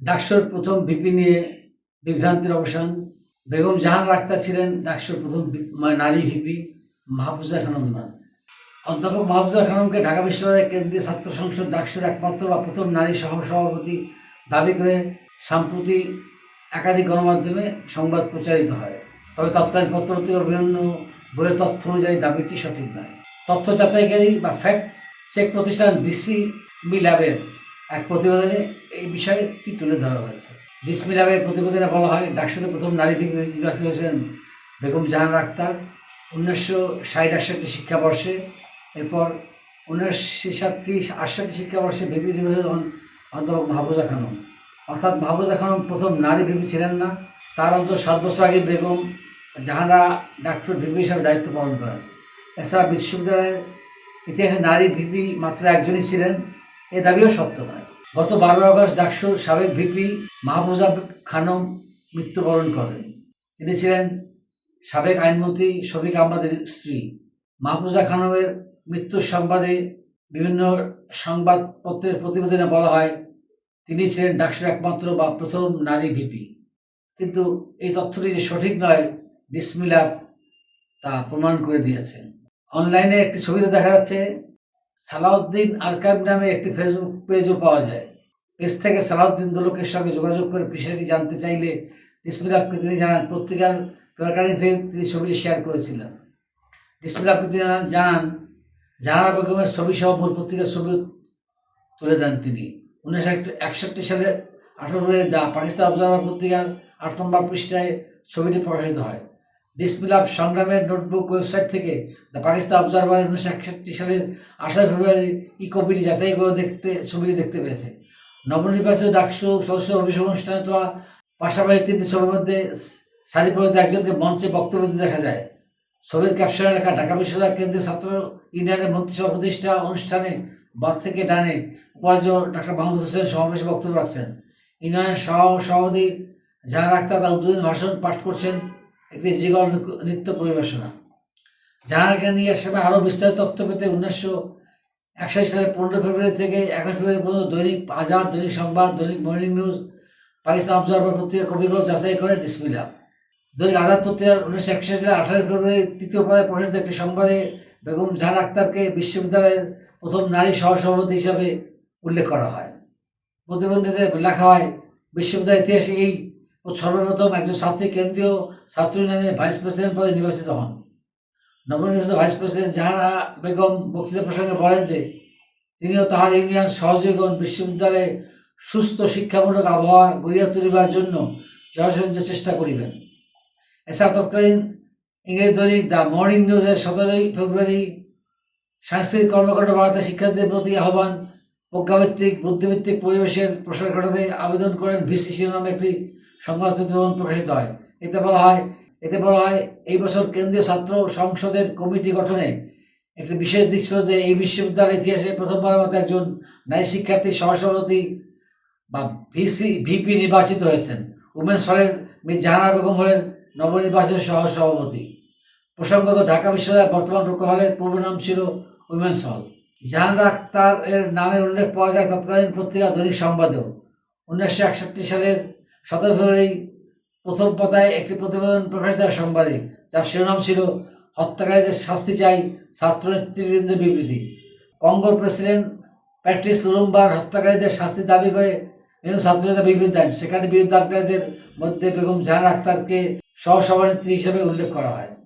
ডাকসুর প্রথম ভিপি নিয়ে বিভ্রান্তির অবসান। বেগম জাহান আক্তার ছিলেন ডাকসুর প্রথম মানে নারী ভিপি মাহফুজা খানম নন অধ্যাপক মাহফুজা খানমকে ঢাকা বিশ্ববিদ্যালয়ের কেন্দ্রীয় ছাত্র সংসদ ডাকসুর একমাত্র বা প্রথম নারী সহসভাপতি দাবি করে সাম্প্রতি একাধিক গণমাধ্যমে সংবাদ প্রচারিত হয়। তবে তৎকালীন পত্রপত্রিকার বিভিন্ন বইয়ের তথ্য অনুযায়ী দাবিটি সঠিক নয়। তথ্য যাচাইকারী বা ফ্যাক্ট চেক প্রতিষ্ঠান ডিসি বি ল্যাবের এক প্রতিবেদনে এই বিষয়টি তুলে ধরা হয়েছে। ডিসমি ল্যাবের প্রতিবেদনে বলা হয়, ডাকসুতে প্রথম নারী নির্বাচিত হয়েছেন বেগম জাহান আক্তার। উনিশশো ষাট আটষট্টি শিক্ষাবর্ষে, এরপর উনিশশো সাতটি আটষট্টি শিক্ষাবর্ষে ভিপি নির্বাচিত হন অধ্যাপক মাহবুজা খানম। অর্থাৎ মাহবুজা খানম প্রথম নারী ভিপি ছিলেন না, তার অন্তত সাত বছর আগে বেগম জাহানা ডাক্তার ভিপি হিসাবে দায়িত্ব পালন করেন। এছাড়া বিশ্ববিদ্যালয়ের ইতিহাসে নারী ভিপি মাত্র একজনই ছিলেন। এ দাবিও সত্য নয়। গত বারো আগস্ট ডাকসুর সাবেক ভিপি মাহবুজা খানম মৃত্যুবরণ করেন। তিনি ছিলেন সাবেক আইনমন্ত্রী শফিক আহমদের স্ত্রী। মাহফুজা খানমের মৃত্যুর সংবাদে বিভিন্ন সংবাদপত্রের প্রতিবেদনে বলা হয়, তিনি ছিলেন ডাকসুর একমাত্র বা প্রথম নারী ভিপি। কিন্তু এই তথ্যটি যে সঠিক নয় ডিসমিলাপ তা প্রমাণ করে দিয়েছেন অনলাইনে একটি ছবিতে দেখা যাচ্ছে সালাউদ্দিন আর্কাইভ নামে একটি ফেসবুক পেজও পাওয়া যায়। পেজ থেকে সালাউদ্দিন দোলকের সঙ্গে যোগাযোগ করে বিষয়টি জানতে চাইলে ডিসমিলাপকে তিনি জানান পত্রিকার পেপারকারিতে তিনি ছবিটি শেয়ার করেছিলেন। ডিসমিলাপকে তিনি জানান- জাহানা বেগমের ছবি সহ মূল পত্রিকার ছবি তুলে দেন তিনি। উনিশশো একষট্টি সালে আঠারো দা পাকিস্তান অবজারভার পত্রিকার আট নম্বর পৃষ্ঠায় ছবিটি প্রকাশিত হয়। ডিসমিলাপ সংগ্রামের নোটবুক ওয়েবসাইট থেকে দ্য পাকিস্তান অবজারভার উনিশশো একষট্টি সালের আঠারো ফেব্রুয়ারি ই কপিটি যাচাই করে দেখতে, ছবিটি দেখতে পেয়েছে। নবনির্বাচিত ডাকসু সদস্য অভিষেক অনুষ্ঠানে তোলা পাশাপাশি তিনটি ছবির মধ্যে শাড়ি পরিহিত একজনকে মঞ্চে বক্তব্য দিতে দেখা যায়। ছবির ক্যাপশনে লেখা, ঢাকা বিশ্ববিদ্যালয় কেন্দ্রীয় ছাত্র ইউনিয়নের মন্ত্রিসভা প্রতিষ্ঠা অনুষ্ঠানে বাদ থেকে ডানে উপাচার্য ডাক্তার মাহমুদ হোসেন সমাবেশে বক্তব্য রাখছেন। ইউনিয়নের সহ সভাপতি জাহান আক্তার তার উদ্বোধনী ভাষণ পাঠ করছেন একটি যুগল নৃত্য পরিবেশনা। জাহানকে নিয়ে সময় আরও বিস্তারিত তথ্য পেতে উনিশশো একষট্টি সালের পনেরো ফেব্রুয়ারি থেকে একুশ ফেব্রুয়ারি পর্যন্ত দৈনিক আজাদ, দৈনিক সংবাদ, দৈনিক মর্নিং নিউজ, পাকিস্তান অবজারভার পত্রিকার কপিগুলো যাচাই করে ডিসমিলা। দৈনিক আজাদ পত্রিকার উনিশশো একষট্টি সালের আঠারো ফেব্রুয়ারি তৃতীয় পদে প্রকাশিত একটি সংবাদে বেগম জাহান আক্তারকে বিশ্ববিদ্যালয়ের প্রথম নারী সহসভাপতি হিসাবে উল্লেখ করা হয়। প্রতিবন্ধীদের লেখা হয় বিশ্ববিদ্যালয়ের ইতিহাসে এই সর্বপ্রথম একজন ছাত্রী কেন্দ্রীয় ছাত্র ইউনিয়নের ভাইস প্রেসিডেন্ট পদে নির্বাচিত হন। নবনির্বাচিত ভাইস প্রেসিডেন্ট জাহানা বেগম বক্তৃতা প্রসঙ্গে বলেন যে, তিনিও তাহার ইউনিয়ন সহযোগীগণ বিশ্ববিদ্যালয়ে সুস্থ শিক্ষামূলক আবহাওয়া গড়িয়া তুলিবার জন্য যথাসাধ্য চেষ্টা করিবেন। এছাড়া তৎকালীন ইংরেজ দৈনিক দ্য মর্নিং নিউজের সতেরোই ফেব্রুয়ারি সাংস্কৃতিক কর্মকাণ্ড বাড়াতে শিক্ষার্থীদের প্রতি আহ্বান, প্রজ্ঞাভিত্তিক, বুদ্ধিভিত্তিক পরিবেশের প্রসার ঘটাতে আবেদন করেন ভিসি শিরোনামে একটি সংবাদ প্রতিবেদন প্রকাশিত হয়। এতে বলা হয়, এতে বলা হয়, এই বছর কেন্দ্রীয় ছাত্র সংসদের কমিটি গঠনে একটি বিশেষ দিক ছিল যে এই বিশ্ববিদ্যালয়ের ইতিহাসে প্রথমবারের মতো একজন নারী শিক্ষার্থী, সহসভাপতি বা ভিসি, ভিপি নির্বাচিত হয়েছেন। উমেন্স হলের, মিস জাহানারা বেগম হলেন নবনির্বাচিত সহ সভাপতি প্রসঙ্গত ঢাকা বিশ্ববিদ্যালয়ের বর্তমান রুকো হলের পূর্ব নাম ছিল উমেন্স হল। জাহানারা আক্তার এর নামের উল্লেখ পাওয়া যায় তৎকালীন পত্রিকা দৈনিক সংবাদেও উনিশশো একষট্টি সালের সতেরো ফেব্রুয়ারি প্রথম পাতায় একটি প্রতিবেদন প্রকাশিত হয় সংবাদে যার শিরোনাম ছিল, হত্যাকারীদের শাস্তি চাই ছাত্র নেতৃবৃন্দের বিবৃতি। কঙ্গোর প্রেসিডেন্ট প্যাট্রিস লুলুম্বার হত্যাকারীদের শাস্তি দাবি করে বিভিন্ন ছাত্রনেতা বিবৃতি দেন। সেখানে বিরুদ্ধকারীদের মধ্যে বেগম জাহান আক্তারকে সহসভানেত্রী হিসেবে উল্লেখ করা হয়।